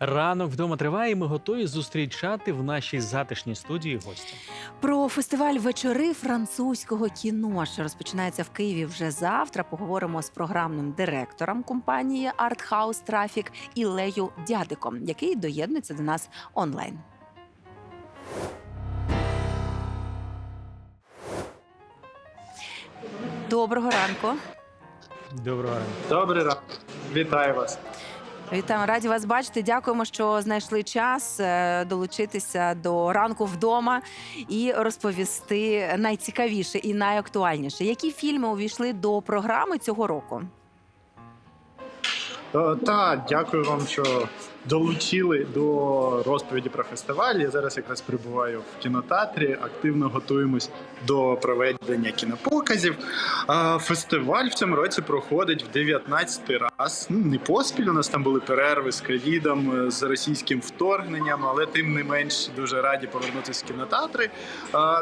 Ранок вдома триває. і Ми готові зустрічати в нашій затишній студії гостя. Про фестиваль вечори французького кіно, що розпочинається в Києві вже завтра. Поговоримо з програмним директором компанії Art House Traffic Ілею Дядиком, який доєднується до нас онлайн. Доброго ранку. Доброго ранку. Добрий ранок. Вітаю вас. Вітаємо, раді вас бачити. Дякуємо, що знайшли час е, долучитися до ранку вдома і розповісти найцікавіше і найактуальніше. Які фільми увійшли до програми цього року? Так, Та дякую вам, що долучили до розповіді про фестиваль. Я зараз якраз перебуваю в кінотеатрі. Активно готуємось до проведення кінопоказів. Фестиваль в цьому році проходить в 19 раз. Ну не поспіль. У нас там були перерви з ковідом, е, з російським вторгненням, але тим не менш дуже раді повернутися в кінотеатри.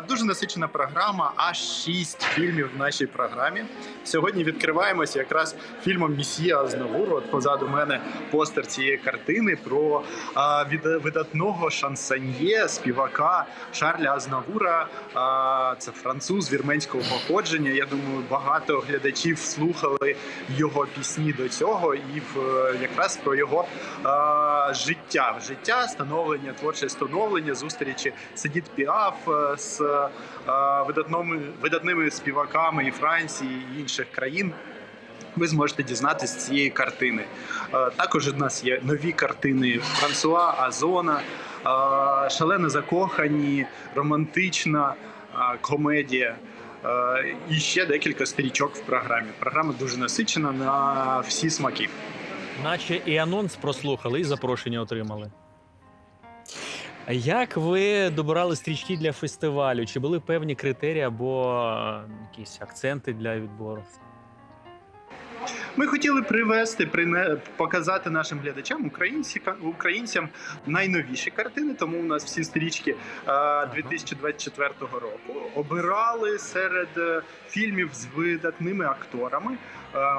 Дуже насичена програма. Аж 6 фільмів в нашій програмі. Сьогодні відкриваємося якраз фільмом Місія Азнавуру. От позаду мене постер цієї картини про а, від, видатного шансоньє, співака Шарля Азнавура. Це француз вірменського походження. Я думаю, багато глядачів слухали його пісні до цього, і в якраз про його життя, життя, становлення, творче становлення, зустрічі Сидіт Піаф е, з видатними, видатними співаками і Франції і інших країн. Ви зможете дізнатися з цієї картини. Е, Також у нас є нові картини Франсуа Азона, е, шалено закохані, романтична е, комедія. І ще декілька стрічок в програмі. Програма дуже насичена на всі смаки. Наче і анонс прослухали, і запрошення отримали. Як ви добирали стрічки для фестивалю? Чи були певні критерії або якісь акценти для відбору? Ми хотіли привести, показати нашим глядачам, українцям найновіші картини. Тому у нас всі стрічки е, 2024 року обирали серед е, фільмів з видатними акторами.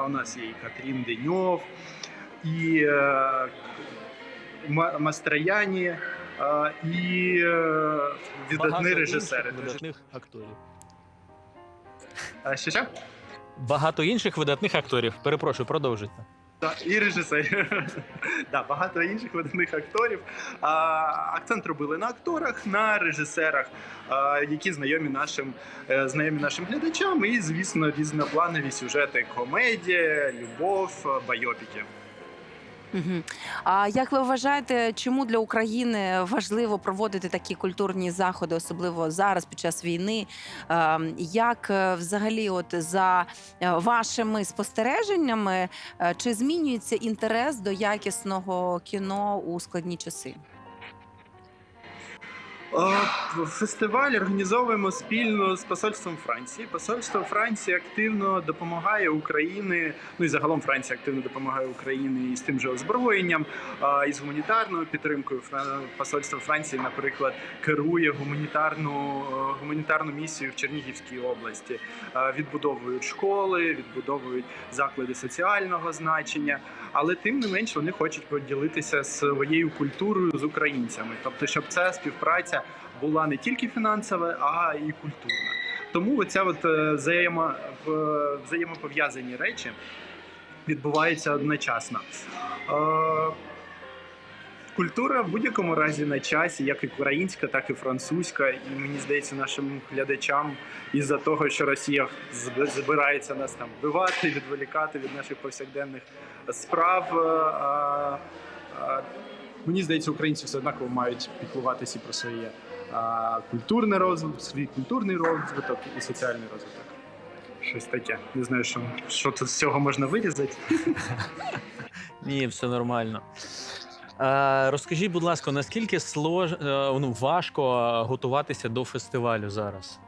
У нас є і Катрін Деньов, і е, Мастрояні, і е, видатний Багато видатних акторів. А ще що? Багато інших видатних акторів. Перепрошую, продовжуйте. Да, і режисер. да, багато інших видатних акторів. А, акцент робили на акторах, на режисерах, а, які знайомі нашим, е, знайомі нашим глядачам, і, звісно, різнопланові сюжети: комедія, любов, байопіки. Угу. А як ви вважаєте, чому для України важливо проводити такі культурні заходи, особливо зараз під час війни? Ем, Як е, взагалі, от за е, вашими спостереженнями, е, чи змінюється інтерес до якісного кіно у складні часи? А, Фестиваль організовуємо спільно з посольством Франції. Посольство Франції активно допомагає Україні. Ну і загалом Франція активно допомагає Україні із тим же озброєнням, із гуманітарною підтримкою. Посольство Франції, наприклад, керує гуманітарну е, гуманітарну місію в Чернігівській області. Відбудовують школи, відбудовують заклади соціального значення. Але тим не менш вони хочуть поділитися своєю культурою з українцями, тобто, щоб ця співпраця була не тільки фінансова, а і культурна. Тому оця от е, взаємо, взаємопов'язані речі відбуваються одночасно. Е, Культура в будь-якому разі на часі, як українська, так і французька. І мені здається, нашим глядачам із-за того, що Росія збирається нас там вбивати, відволікати від наших повсякденних справ. е, а, а, Мені здається, українці все однаково мають піклуватися про своє а, культурне розвиток, свій культурний розвиток і соціальний розвиток. Щось таке. Не знаю, що, що тут з цього можна вирізати. Ні, все нормально. Е, розкажіть, будь ласка, наскільки слож... е, ну, важко е, готуватися до фестивалю зараз?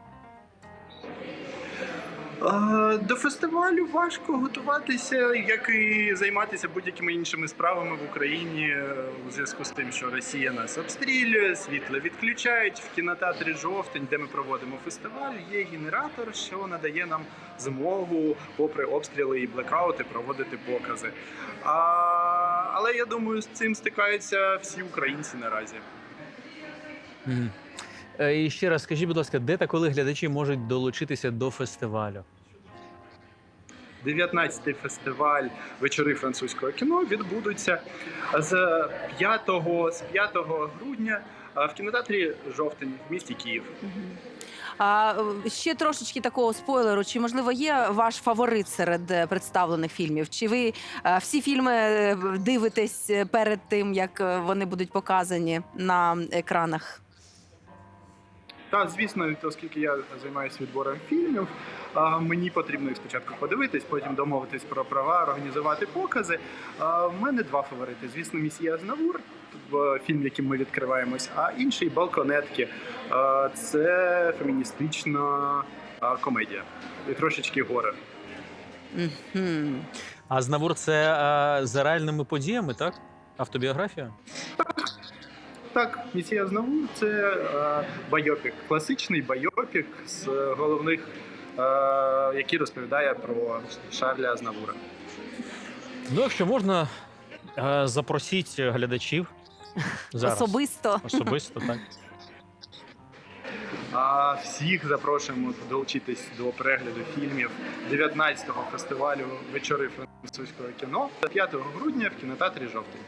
До фестивалю важко готуватися, як і займатися будь-якими іншими справами в Україні у зв'язку з тим, що Росія нас обстрілює, світло відключають в кінотеатрі жовтень, де ми проводимо фестиваль. Є генератор, що надає нам змогу, попри обстріли і блекаути, проводити покази. А але я думаю, з цим стикаються всі українці наразі. Е, І ще раз скажіть, будь ласка, де та коли глядачі можуть долучитися до фестивалю? 19-й фестиваль вечори французького кіно відбудуться з 5, з 5 грудня в кінотеатрі Жовтень в місті Київ. А е, ще трошечки такого спойлеру. Чи можливо є ваш фаворит серед е, представлених фільмів? Чи ви е, всі фільми дивитесь перед тим, як вони будуть показані на екранах? Та звісно, оскільки я займаюся відбором фільмів, мені потрібно їх спочатку подивитись, потім домовитись про права, організувати покази. В мене два фаворити. Звісно, місія Знавур, в фільм, яким ми відкриваємось, а інший балконетки. Це феміністична комедія і трошечки горе. А Знавур це е, за реальними подіями, так? Автобіографія? Так, місія Знавур це е, байопік, класичний байопік з головних, е, який розповідає про Шарля Азнавура. Ну, якщо можна, е, запросіть глядачів зараз. Особисто. Особисто, так. А всіх запрошуємо долучитись до перегляду фільмів 19-го фестивалю вечори французького кіно 5 грудня в кінотеатрі Жовтий.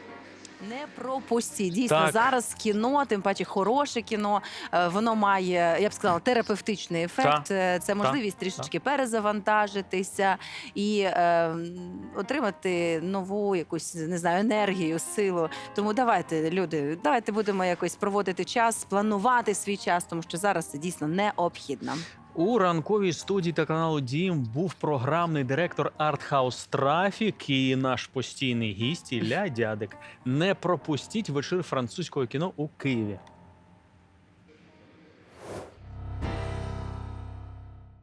Не пропустіть. Дійсно, Так. зараз кіно, тим паче хороше кіно. е, Воно має, я б сказала, терапевтичний ефект. Е, Це можливість трішечки перезавантажитися і е, отримати нову якусь не знаю енергію, силу. Тому давайте, люди, давайте будемо якось проводити час, планувати свій час, тому що зараз це дійсно необхідно. У ранковій студії та каналу Дім був програмний директор Артхаус Трафік і наш постійний гість Ілля Дядик. Не пропустіть вечір французького кіно у Києві.